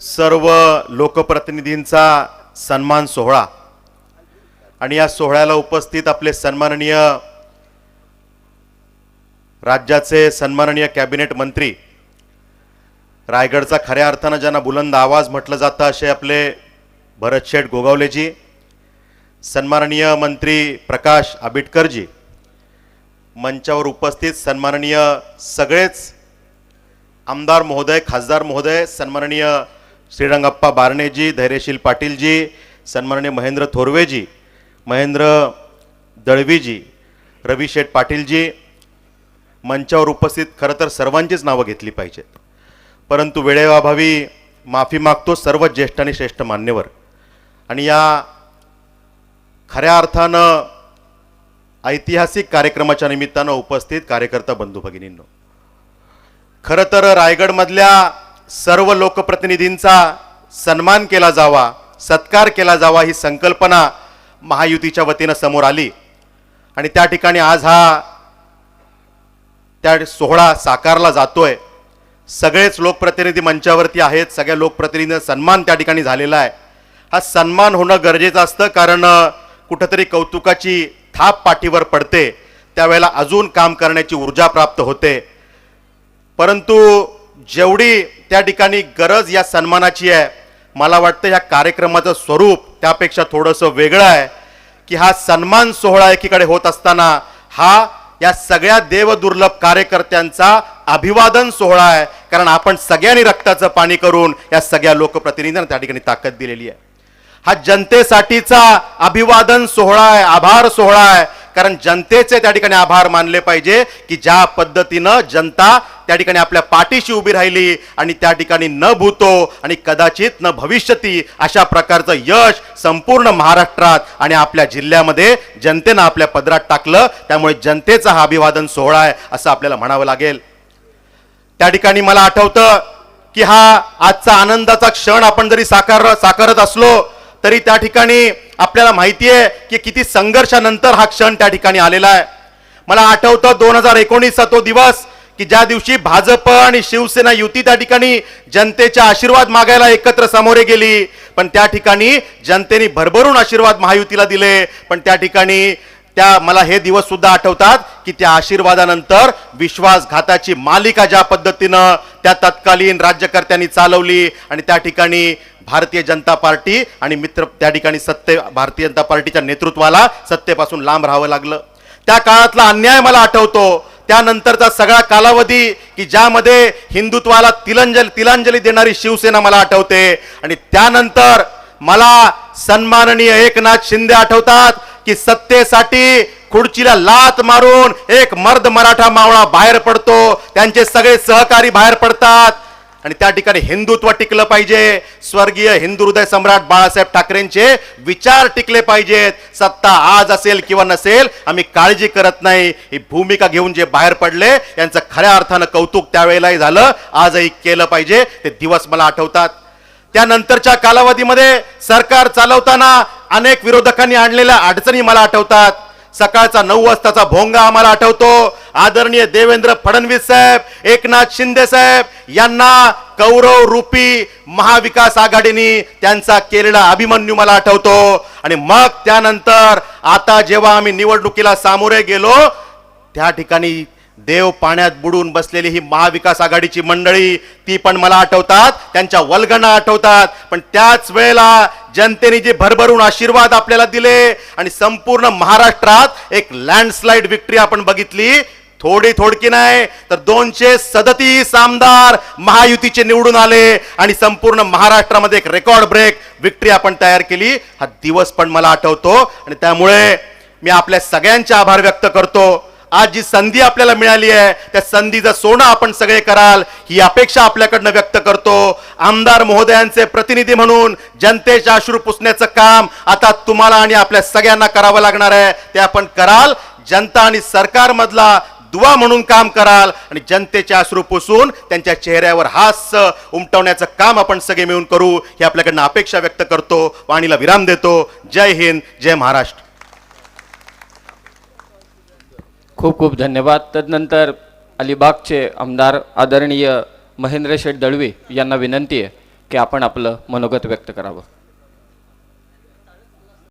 सर्व लोकप्रतिनिधींचा सन्मान सोहळा. आणि या सोहळ्याला उपस्थित आपले सन्माननीय राज्याचे सन्माननीय कॅबिनेट मंत्री रायगडचा खऱ्या अर्थानं ज्यांना बुलंद आवाज म्हटलं जातं असे आपले भरतशेठ गोगावलेजी सन्माननीय मंत्री प्रकाश आबिटकरजी मंचावर उपस्थित सन्माननीय सगळेच आमदार महोदय खासदार महोदय सन्माननीय श्रीरंगप्पा बारणेजी धैर्यशील पाटीलजी सन्माननीय महेंद्र थोरवेजी महेंद्र दळवीजी रवी शेठ पाटीलजी मंचावर उपस्थित खरं तर सर्वांचीच नावं घेतली पाहिजेत. परंतु वेळेअभावी माफी मागतो सर्व ज्येष्ठ आणि श्रेष्ठ मान्यवर. आणि या खऱ्या अर्थानं ऐतिहासिक कार्यक्रमाच्या निमित्तानं उपस्थित कार्यकर्ता बंधू भगिनींनो खरं तर रायगडमधल्या सर्व लोकप्रतिनिधींचा सन्मान केला जावा सत्कार केला जावा ही संकल्पना महायुतीच्या वतीनं समोर आली. आणि त्या ठिकाणी आज हा त्या सोहळा साकारला जातोय. सगळेच लोकप्रतिनिधी मंचावरती आहेत सगळ्या लोकप्रतिनिधींचा सन्मान त्या ठिकाणी झालेला आहे. हा सन्मान होणं गरजेचं असतं कारण कुठंतरी कौतुकाची थाप पाठीवर पडते. त्यावेळेला अजून काम करण्याची ऊर्जा प्राप्त होते. परंतु जेवढी त्या ठिकाणी गरज या सन्मानाची आहे मला वाटतं या कार्यक्रमाचं स्वरूप त्यापेक्षा थोडंसं वेगळं आहे की हा सन्मान सोहळा एकीकडे होत असताना हा या सगळ्या देवदुर्लभ कार्यकर्त्यांचा अभिवादन सोहळा आहे कारण आपण सगळ्यांनी रक्ताचं पाणी करून या सगळ्या लोकप्रतिनिधींना त्या ठिकाणी ताकद दिलेली आहे. हा जनतेसाठीचा अभिवादन सोहळा आहे आभार सोहळा आहे कारण जनतेचे त्या ठिकाणी आभार मानले पाहिजे की ज्या पद्धतीनं जनता त्या ठिकाणी आपल्या पाठीशी उभी राहिली आणि त्या ठिकाणी न भूतो आणि कदाचित न भविष्यती अशा प्रकारचं यश संपूर्ण महाराष्ट्रात आणि आपल्या जिल्ह्यामध्ये जनतेनं आपल्या पदरात टाकलं. त्यामुळे जनतेचा हा अभिवादन सोहळा आहे असं आपल्याला म्हणावं लागेल. त्या ठिकाणी मला आठवतं की हा आजचा आनंदाचा क्षण आपण जरी साकार साकारत असलो तरी त्या ठिकाणी आपल्याला माहिती आहे की किती संघर्षानंतर हा क्षण त्या ठिकाणी आलेला आहे. मला आठवतं दोन हजार एकोणीसचा तो दिवस की ज्या दिवशी भाजप आणि शिवसेना युती त्या ठिकाणी जनतेच्या आशीर्वाद मागायला एकत्र समोरे गेली पण त्या ठिकाणी जनतेने भरभरून आशीर्वाद महायुतीला दिले पण त्या ठिकाणी त्या मला हे दिवस सुद्धा आठवतात की त्या आशीर्वादानंतर विश्वासघाताची मालिका ज्या पद्धतीनं त्या तत्कालीन राज्यकर्त्यांनी चालवली आणि त्या ठिकाणी भारतीय जनता पार्टी आणि मित्र त्या ठिकाणी सत्ते भारतीय जनता पार्टीच्या नेतृत्वाला सत्तेपासून लांब राहावं लागलं. त्या काळातला अन्याय मला आठवतो. त्यानंतरचा सगळा कालावधी की ज्यामध्ये हिंदुत्वाला तिलंजली तिलांजली देणारी शिवसेना मला आठवते. आणि त्यानंतर मला सन्माननीय एकनाथ शिंदे आठवतात की सत्तेसाठी खुर्चीला लात मारून एक मर्द मराठा मावळा बाहेर पडतो. त्यांचे सगळे सहकारी बाहेर पडतात. आणि त्या ठिकाणी हिंदुत्व टिकलं पाहिजे. स्वर्गीय हिंदू हृदय सम्राट बाळासाहेब ठाकरेंचे विचार टिकले पाहिजेत. सत्ता आज असेल किंवा नसेल आम्ही काळजी करत नाही. ही भूमिका घेऊन जे बाहेर पडले यांचं खऱ्या अर्थानं कौतुक त्यावेळेलाही झालं. आजही केलं पाहिजे. ते दिवस मला आठवतात. त्यानंतरच्या कालावधीमध्ये सरकार चालवताना अनेक विरोधकांनी आणलेल्या अडचणी मला आठवतात. सकाळचा नऊ वाजताचा भोंगा आम्हाला आठवतो. आदरणीय देवेंद्र फडणवीस साहेब एकनाथ शिंदे साहेब यांना कौरव रूपी महाविकास आघाडीने त्यांचा केलेला अभिमन्यू मला आठवतो. आणि मग त्यानंतर आता जेव्हा आम्ही निवडणुकीला सामोरे गेलो त्या ठिकाणी देव पाण्यात बुडून बसलेली ही महाविकास आघाडीची मंडळी ती पण मला आठवतात त्यांच्या वल्गणा आठवतात. पण त्याच वेळेला जनतेने जे भरभरून आशीर्वाद आपल्याला दिले आणि संपूर्ण महाराष्ट्रात एक लँडस्लाईड विक्ट्री आपण बघितली थोडी थोडकी नाही तर दोनशे सदतीस आमदार महायुतीचे निवडून आले आणि संपूर्ण महाराष्ट्रामध्ये एक रेकॉर्ड ब्रेक विक्ट्री आपण तयार केली. हा दिवस पण मला आठवतो आणि त्यामुळे मी आपल्या सगळ्यांचे आभार व्यक्त करतो. आज जी संधी आपल्याला मिळाली आहे त्या संधीचं सोनं आपण सगळे कराल ही अपेक्षा आपल्याकडनं व्यक्त करतो. आमदार महोदयांचे प्रतिनिधी म्हणून जनतेच्या अश्रू पुसण्याचं काम आता तुम्हाला आणि आपल्या सगळ्यांना करावं लागणार आहे. ते आपण कराल. जनता आणि सरकारमधला दुवा म्हणून काम कराल आणि जनतेचे अश्रू पुसून त्यांच्या चेहऱ्यावर हास्य उमटवण्याचं काम आपण सगळे मिळून करू ही आपल्याकडनं अपेक्षा व्यक्त करतो. वाणीला विराम देतो. जय हिंद जय महाराष्ट्र. खूप खूप धन्यवाद. तदनंतर अलिबागचे आमदार आदरणीय महेंद्र शेठ दळवी यांना विनंती आहे की आपण आपलं मनोगत व्यक्त करावं.